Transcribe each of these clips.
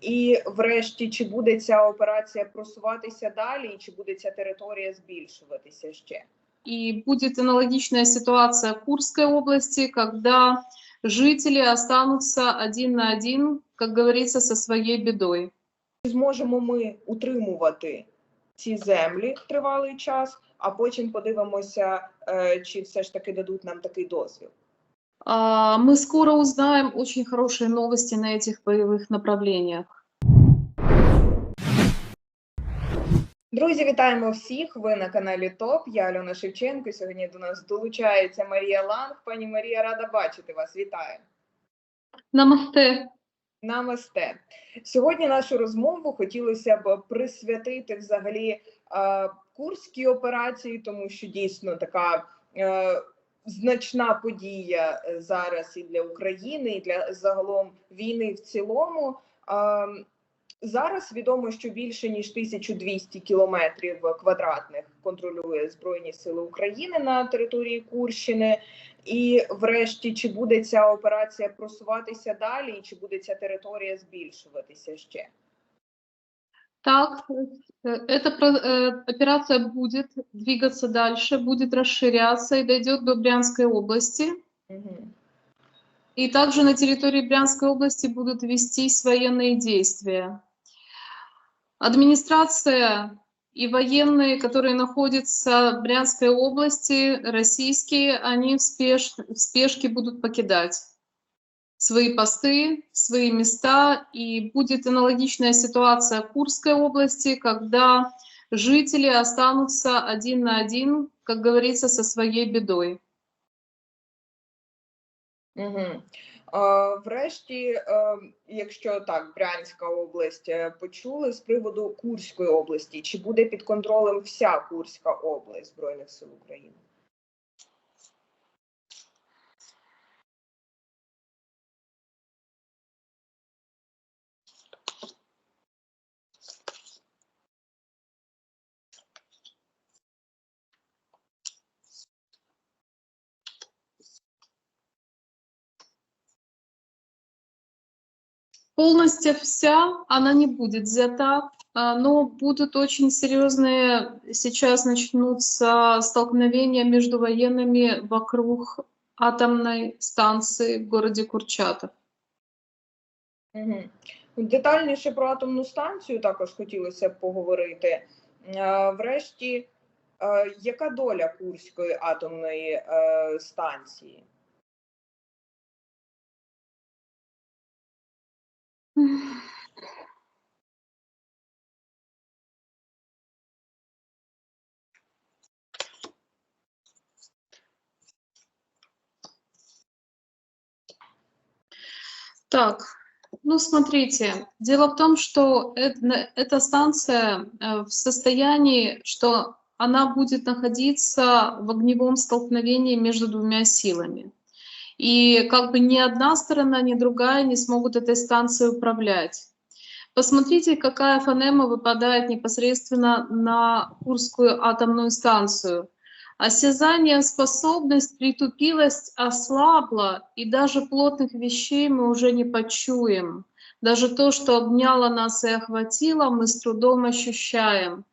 І, врешті, чи буде ця операція просуватися далі, і чи буде ця територія збільшуватися ще? И будет аналогичная ситуация в Курской области, когда жители останутся один на один, как говорится, со своей бедой. Чи зможемо ми утримувати ці землі тривалий час, а потім подивимося, е, чи все ж таки дадуть нам такий дозвіл? А, Мы скоро узнаем очень хорошие новости на этих боевых направлениях. Друзі, вітаємо всіх! Ви на каналі ТОП. Я Альона Шевченко. Сьогодні до нас долучається Марія Ланг. Пані Марія, рада бачити вас. Вітаю! Намасте. Намасте. Сьогодні нашу розмову хотілося б присвятити взагалі е, курській операції, тому що дійсно така е, значна подія е, зараз і для України, і для загалом війни в цілому. Зараз відомо, що більше ніж 1200 кілометрів квадратних контролює Збройні Сили України на території Курщини. І, врешті, чи буде ця операція просуватися далі, і чи буде ця територія збільшуватися ще? Так, э, эта э, операция будет двигаться дальше, будет расширяться и дойдет до Брянской области. Угу. И также на территории Брянской области будут вестись военные действия. Администрация и военные, которые находятся в Брянской области, российские, они в, спеш- в спешке будут покидать свои посты, свои места. И будет аналогичная ситуация в Курской области, когда жители останутся один на один, как говорится, со своей бедой. Угу. Е, врешті, е, якщо так, Брянська область е, почули з приводу Курської області, чи буде під контролем вся Курська область Збройних сил України? Полностью вся она не будет взята, но будут очень серьезные, сейчас начнутся столкновения между военными вокруг атомной станции в городе Курчатов. Детальніше про атомну станцію також хотілося б поговорити. Врешті, яка доля Курської атомної е, станції? Так, ну смотрите, дело в том, что эта станция э, в состоянии, что она будет находиться в огневом столкновении между двумя силами. И как бы ни одна сторона, ни другая не смогут этой станцией управлять. Посмотрите, какая фонема выпадает непосредственно на Курскую атомную станцию. Осязание, способность притупилась, ослабла, и даже плотных вещей мы уже не почуем. Даже то, что обняло нас и охватило, мы с трудом ощущаем.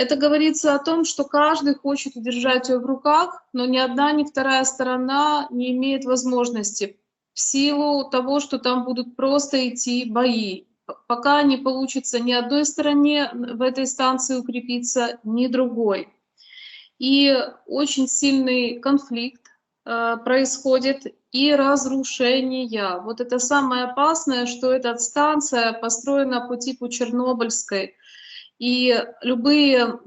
Это говорится о том, что каждый хочет удержать ее в руках, но ни одна, ни вторая сторона не имеет возможности в силу того, что там будут просто идти бои. Пока не получится ни одной стороне в этой станции укрепиться, ни другой. И очень сильный конфликт э, происходит и разрушения. Вот это самое опасное, что эта станция построена по типу Чернобыльской. И любые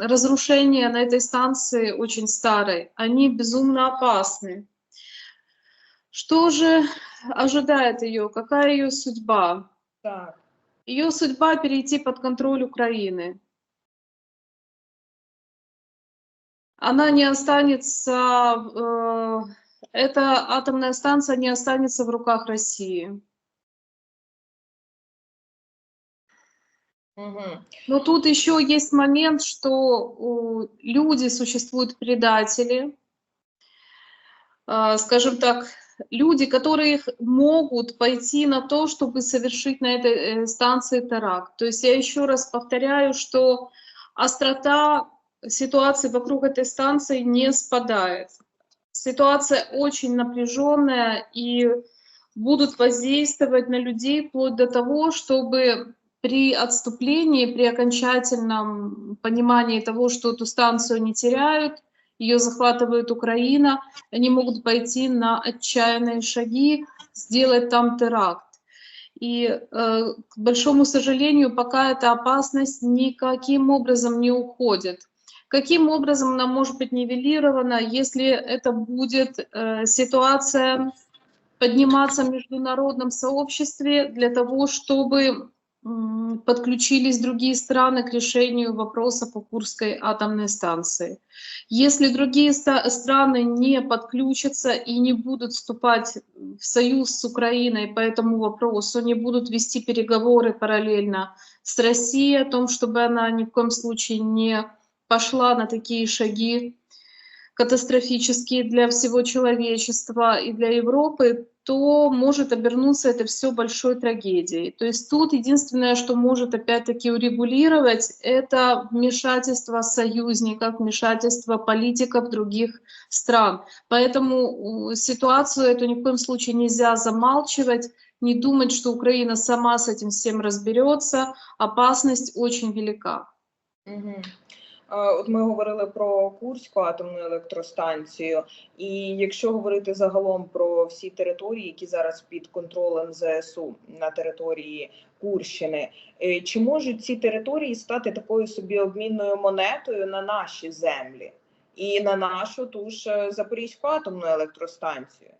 разрушения на этой станции очень старой, они безумно опасны. Что же ожидает ее? Какая ее судьба? Так. Ее судьба перейти под контроль Украины. Она не останется, э, эта атомная станция не останется в руках России. Угу. Но тут еще есть момент, что у, люди существуют предатели, А, скажем так, люди, которые могут пойти на то, чтобы совершить на этой э, станции теракт. То есть я еще раз повторяю, что острота ситуации вокруг этой станции не спадает. Ситуация очень напряженная и будут воздействовать на людей вплоть до того, чтобы при отступлении, при окончательном понимании того, что эту станцию не теряют, ее захватывает Украина, они могут пойти на отчаянные шаги, сделать там теракт. И, э, к большому сожалению, пока эта опасность никаким образом не уходит. Каким образом она может быть нивелирована, если это будет э, ситуация подниматься в международном сообществе для того, чтобы подключились другие страны к решению вопроса по Курской атомной станции. Если другие страны не подключатся и не будут вступать в союз с Украиной по этому вопросу, не будут вести переговоры параллельно с Россией о том, чтобы она ни в коем случае не пошла на такие шаги катастрофические для всего человечества и для Европы, то может обернуться это все большой трагедией. То есть тут единственное, что может опять-таки урегулировать, это вмешательство союзников, вмешательство политиков других стран. Поэтому ситуацию эту ни в коем случае нельзя замалчивать, не думать, что Украина сама с этим всем разберется. Опасность очень велика. Угу. От ми говорили про Курську атомну електростанцію, і якщо говорити загалом про всі території, які зараз під контролем ЗСУ на території Курщини, е, чи можуть ці території стати такою собі обмінною монетою на наші землі і на нашу ту ж е, Запорізьку атомну електростанцію?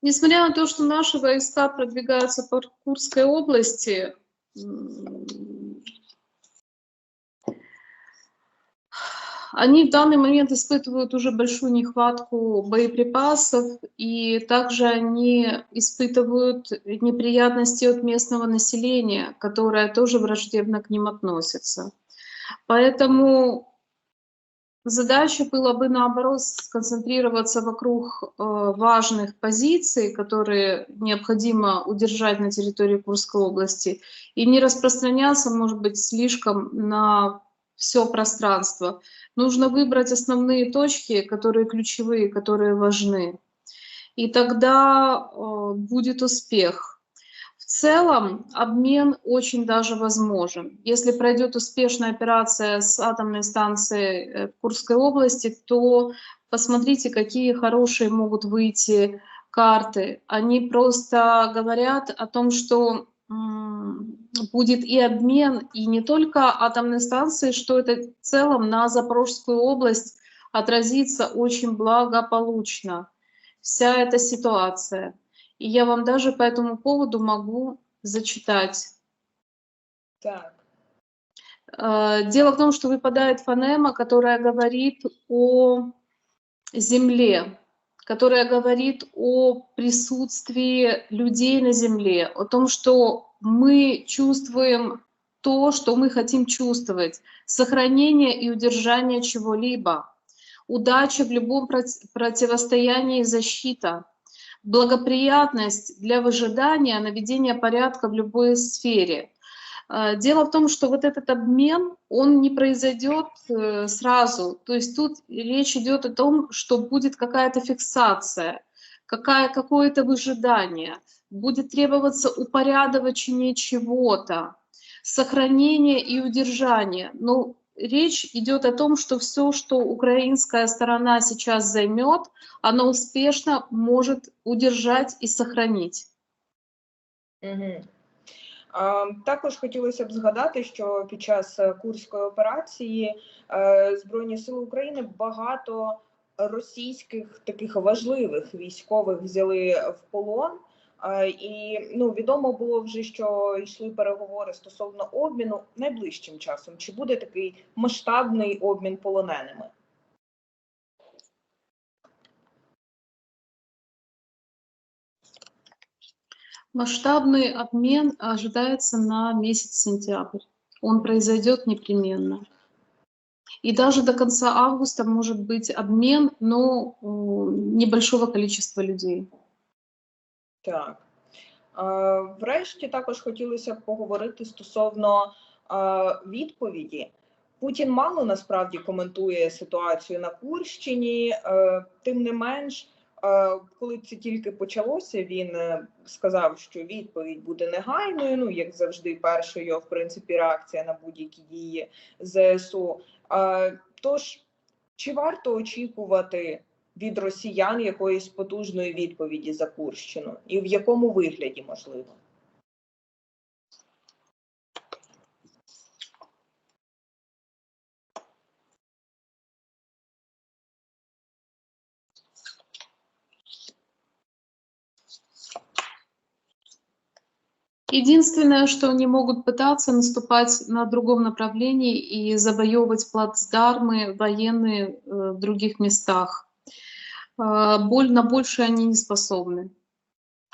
Несмотря на то, что наши войска продвигаются по Курской области, они в данный момент испытывают уже большую нехватку боеприпасов, и также они испытывают неприятности от местного населения, которое тоже враждебно к ним относится. Поэтому Задача была бы, наоборот, сконцентрироваться вокруг э, важных позиций, которые необходимо удержать на территории Курской области, и не распространяться, может быть, слишком на все пространство. Нужно выбрать основные точки, которые ключевые, которые важны. И тогда э, будет успех. Целом обмен очень даже возможен. Если пройдет успешная операция с атомной станцией э, в Курской области, то посмотрите, какие хорошие могут выйти карты. Они просто говорят о том, что будет и обмен, и не только атомной станции, что это в целом на Запорожскую область отразится очень благополучно. Вся эта ситуация. И я вам даже по этому поводу могу зачитать. Так. Э, Дело в том, что выпадает фонема, которая говорит о земле, которая говорит о присутствии людей на земле, о том, что мы чувствуем то, что мы хотим чувствовать, сохранение и удержание чего-либо, удача в любом проти- противостоянии и защита, благоприятность для выжидания, наведения порядка в любой сфере. Э, Дело в том, что вот этот обмен, он не произойдет э, сразу. То есть тут речь идет о том, что будет какая-то фиксация, какая, какое-то выжидание, будет требоваться упорядочение чего-то, сохранение и удержание. Но речь идет о том, что все, что украинская сторона сейчас займет, она успешно может удержать и сохранить. Угу. Також хотілося б згадати, що під час е, Курської операції е, Збройні Сили України багато російських таких важливих військових взяли в полон. І ну відомо було вже, що йшли переговори стосовно обміну найближчим часом. Чи буде такий масштабний обмін полоненими? Масштабный обмен ожидается на месяц сентябрь. Он произойдет непременно. И даже до конца августа может быть обмен, но небольшого количества людей. Так. Е, Врешті також хотілося б поговорити стосовно е, відповіді. Путін мало насправді коментує ситуацію на Курщині. е, Тим не менш, коли це тільки почалося, він сказав, що відповідь буде негайною. Ну як завжди, перша його в принципі реакція на будь-які дії ЗСУ. Тож чи варто очікувати від росіян якоїсь потужної відповіді за Курщину, і в якому вигляді можливо? Единственное, что они могут пытаться наступать на другом направлении и завоевывать плацдармы военные э, в других местах. Э, боль на больше они не способны.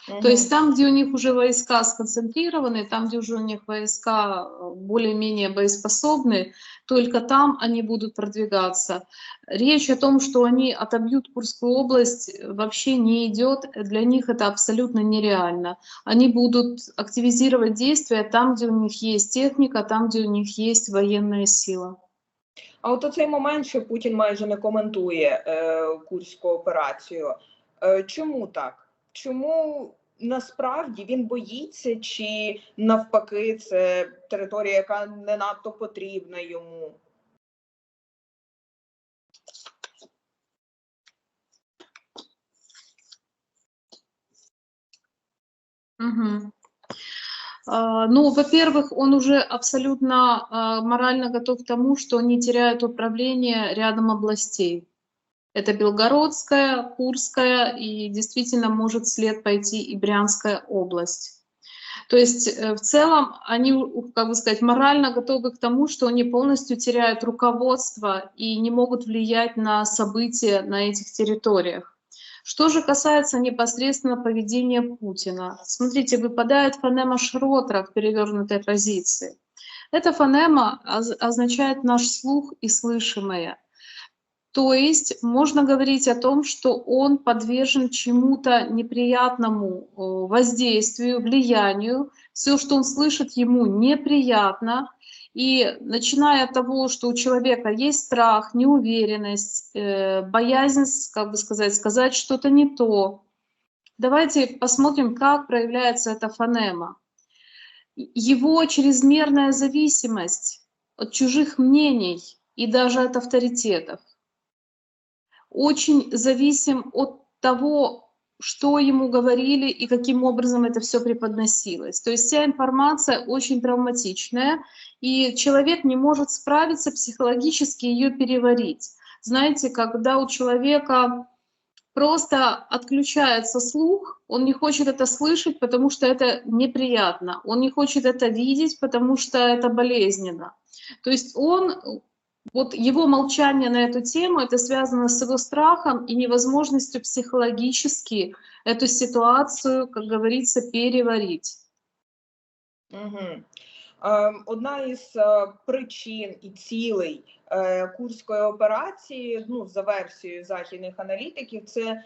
То есть там, где у них уже войска сконцентрированы, там, где уже у них войска э, более-менее боеспособны, только там они будут продвигаться. Речь о том, что они отобьют Курскую область, э, вообще не идет. Для них это абсолютно нереально. Они будут активизировать действия там, где у них есть техника, там, где у них есть военная сила. А от оцей момент, що Путін майже не коментує е, курську операцію. Е, чому так? Чому насправді він боїться, чи навпаки, це територія, яка не надто потрібна йому? Мгм. А, Ну, во-первых, он уже абсолютно а, морально готов к тому, что они теряют управление рядом областей. Это Белгородская, Курская и действительно может след пойти и Брянская область. То есть э, в целом они, как бы сказать, морально готовы к тому, что они полностью теряют руководство и не могут влиять на события на этих территориях. Что же касается непосредственно поведения Путина, смотрите, выпадает фонема Шротера в перевернутой позиции. Эта фонема оз- означает наш слух и слышимое. То есть можно говорить о том, что он подвержен чему-то неприятному э, воздействию, влиянию. Все, что он слышит, ему неприятно. И начиная от того, что у человека есть страх, неуверенность, э, боязнь, как бы сказать, сказать что-то не то. Давайте посмотрим, как проявляется эта фонема. Его чрезмерная зависимость от чужих мнений и даже от авторитетов очень зависим от того, что ему говорили и каким образом это все преподносилось. То есть вся информация очень травматичная, и человек не может справиться психологически ее переварить. Знаете, когда у человека просто отключается слух, он не хочет это слышать, потому что это неприятно, он не хочет это видеть, потому что это болезненно. То есть он вот его молчание на эту тему, это связано с его страхом и невозможностью психологически эту ситуацию, как говорится, переварить. Угу. Одна із е, причин і цілей е, курської операції, ну за версією західних аналітиків, це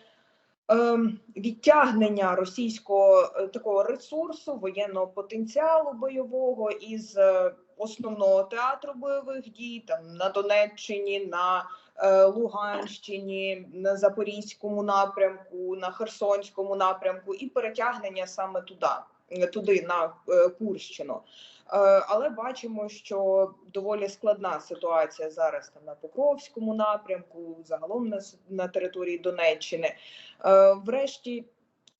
ем, відтягнення російського е, такого ресурсу, воєнного потенціалу бойового із е, основного театру бойових дій, там на Донеччині, на е, Луганщині, на Запорізькому напрямку, на Херсонському напрямку, і перетягнення саме туди, е, туди на е, Курщину. Е, Але бачимо, що доволі складна ситуація зараз там на Покровському напрямку, загалом на, на території Донеччини. Врешті,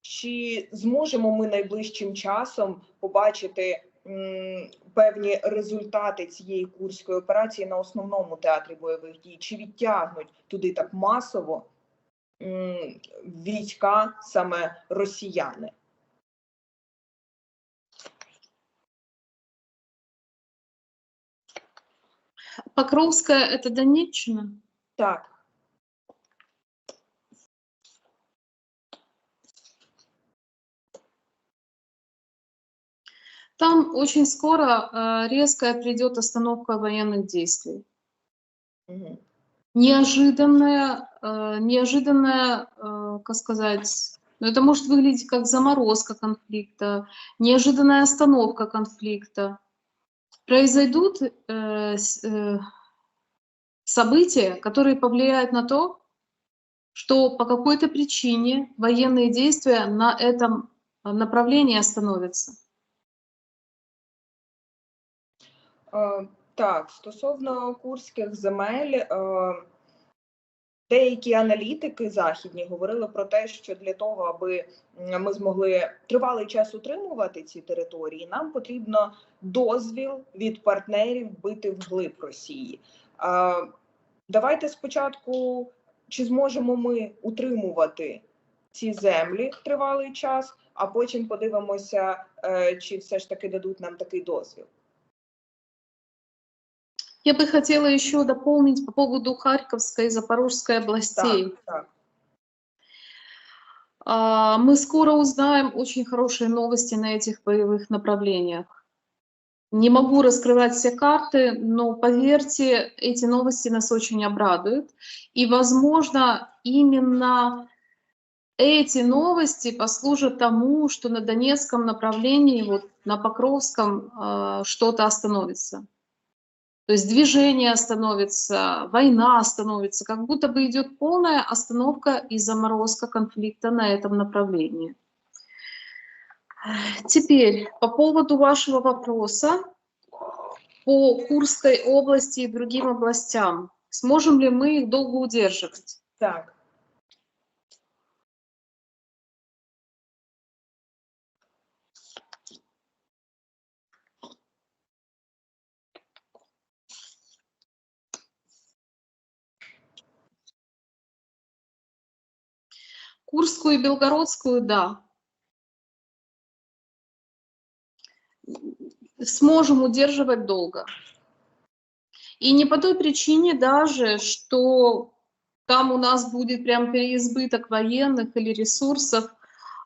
чи зможемо ми найближчим часом побачити певні результати цієї курської операції на основному театрі бойових дій? Чи відтягнуть туди так масово війська саме росіяни? Покровская — это Донеччина? Так. Там очень скоро э, резкая придет остановка военных действий. Мгм. Неожиданная, э, неожиданная, э, как сказать, ну, это может выглядеть как заморозка конфликта, неожиданная остановка конфликта. Произойдут э, э, события, которые повлияют на то, что по какой-то причине военные действия на этом направлении остановятся. Так, стосовно курських земель, е, деякі аналітики західні говорили про те, що для того, аби ми змогли тривалий час утримувати ці території, нам потрібно дозвіл від партнерів бити вглиб Росії. Е, Давайте спочатку, чи зможемо ми утримувати ці землі тривалий час, а потім подивимося, е, чи все ж таки дадуть нам такий дозвіл. Я бы хотела еще дополнить по поводу Харьковской и Запорожской областей. Так, так. А, Мы скоро узнаем очень хорошие новости на этих боевых направлениях. Не могу раскрывать все карты, но поверьте, эти новости нас очень обрадуют. И, возможно, именно эти новости послужат тому, что на Донецком направлении, вот на Покровском, а, что-то остановится. То есть движение остановится, война остановится, как будто бы идет полная остановка и заморозка конфликта на этом направлении. Теперь по поводу вашего вопроса по Курской области и другим областям. Сможем ли мы их долго удерживать? Так. Курскую и Белгородскую, да. Сможем удерживать долго. И не по той причине даже, что там у нас будет прям переизбыток военных или ресурсов,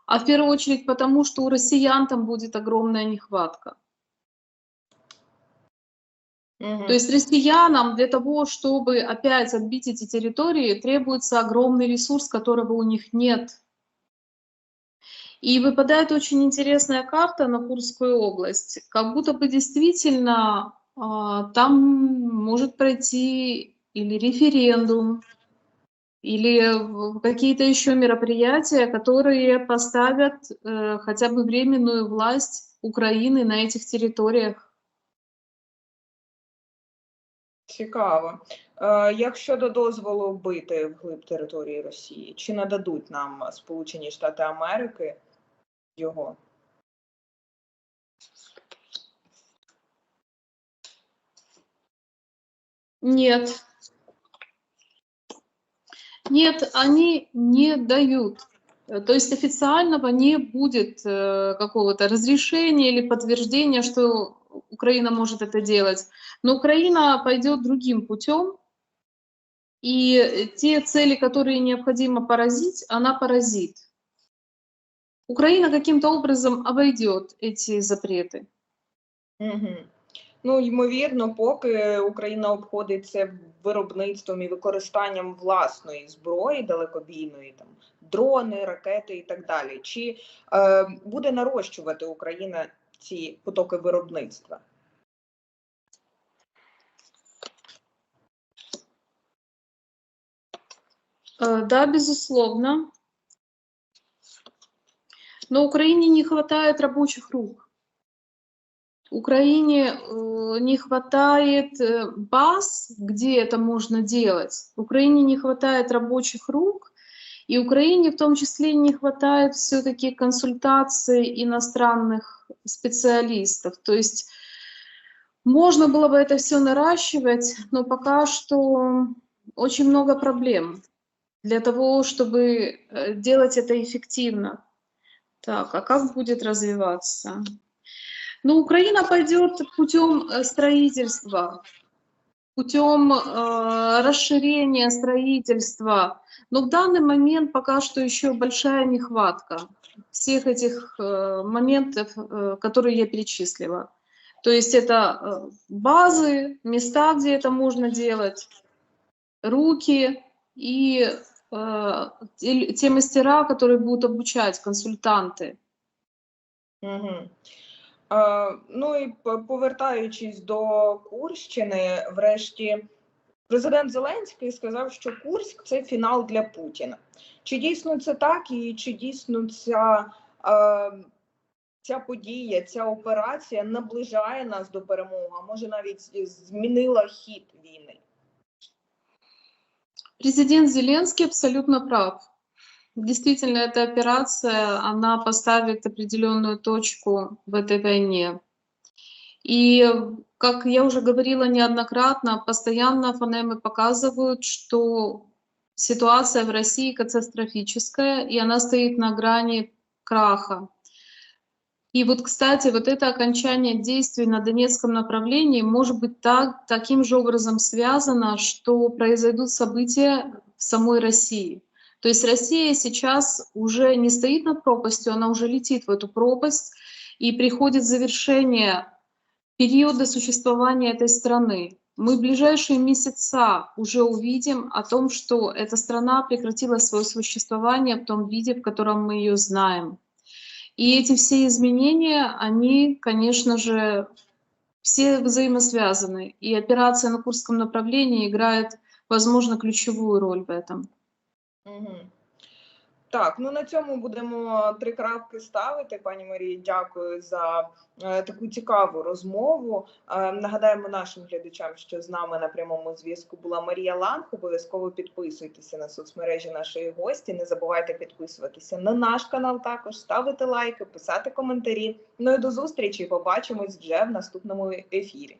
а в первую очередь потому, что у россиян там будет огромная нехватка. Мгм. То есть россиянам для того, чтобы опять отбить эти территории, требуется огромный ресурс, которого у них нет. И выпадает очень интересная карта на Курскую область. Как будто бы действительно а, там может пройти или референдум, или какие-то еще мероприятия, которые поставят э, хотя бы временную власть Украины на этих территориях. Цікаво. Е, Як щодо дозволу бити вглиб території Росії, чи нададуть нам Сполучені Штати Америки його? Нет. Нет, они не дают. Э, То есть официального не будет э, какого-то разрешения или подтверждения, что Украина может это делать. Но Украина пойдет другим путем, и э, те цели, которые необходимо поразить, она поразит. Украина каким-то образом обойдет эти запреты. Угу. Ну, ймовірно, поки Україна обходить це виробництвом і використанням власної зброї далекобійної, там дрони, ракети і так далі. Чи е, буде нарощувати Україна ці потоки виробництва? Да, безусловно. Но Украине не хватает рабочих рук. Украине не хватает баз, где это можно делать. Украине не хватает рабочих рук, и Украине в том числе не хватает все-таки консультаций иностранных специалистов. То есть можно было бы это все наращивать, но пока что очень много проблем для того, чтобы э, делать это эффективно. Так, а как будет развиваться? Ну, Украина пойдет путем э, строительства, путем э, расширения строительства. Но в данный момент пока что еще большая нехватка. всех этих э, моментов, э, которые я перечислила. То есть это э, базы, места, где это можно делать, руки и э, те, те мастера, которые будут обучать, консультанты. Угу. Е, ну і повертаючись до Курщини, врешті, президент Зеленський сказав, що Курськ це фінал для Путіна. Чи дійсно це так, і чи дійсно ця, е, ця подія, ця операція наближає нас до перемоги, а може навіть змінила хід війни? Президент Зеленский абсолютно прав. Действительно, эта операция, она поставит определенную точку в этой войне. И, как я уже говорила неоднократно, постоянно фонемы показывают, что ситуация в России катастрофическая, и она стоит на грани краха. И вот, кстати, вот это окончание действий на Донецком направлении может быть так, таким же образом связано, что произойдут события в самой России. То есть Россия сейчас уже не стоит над пропастью, она уже летит в эту пропасть, и приходит завершение периода существования этой страны. Мы в ближайшие месяца уже увидим о том, что эта страна прекратила свое существование в том виде, в котором мы ее знаем. И эти все изменения, они, конечно же, все взаимосвязаны. И операция на Курском направлении играет, возможно, ключевую роль в этом. Угу. Так, ну на цьому будемо три крапки ставити. Пані Марії, дякую за е, таку цікаву розмову. Е, нагадаємо нашим глядачам, що з нами на прямому зв'язку була Марія Ланг. Обов'язково підписуйтеся на соцмережі нашої гості. Не забувайте підписуватися на наш канал. Також ставити лайки, писати коментарі. Ну і до зустрічі. Побачимось вже в наступному ефірі.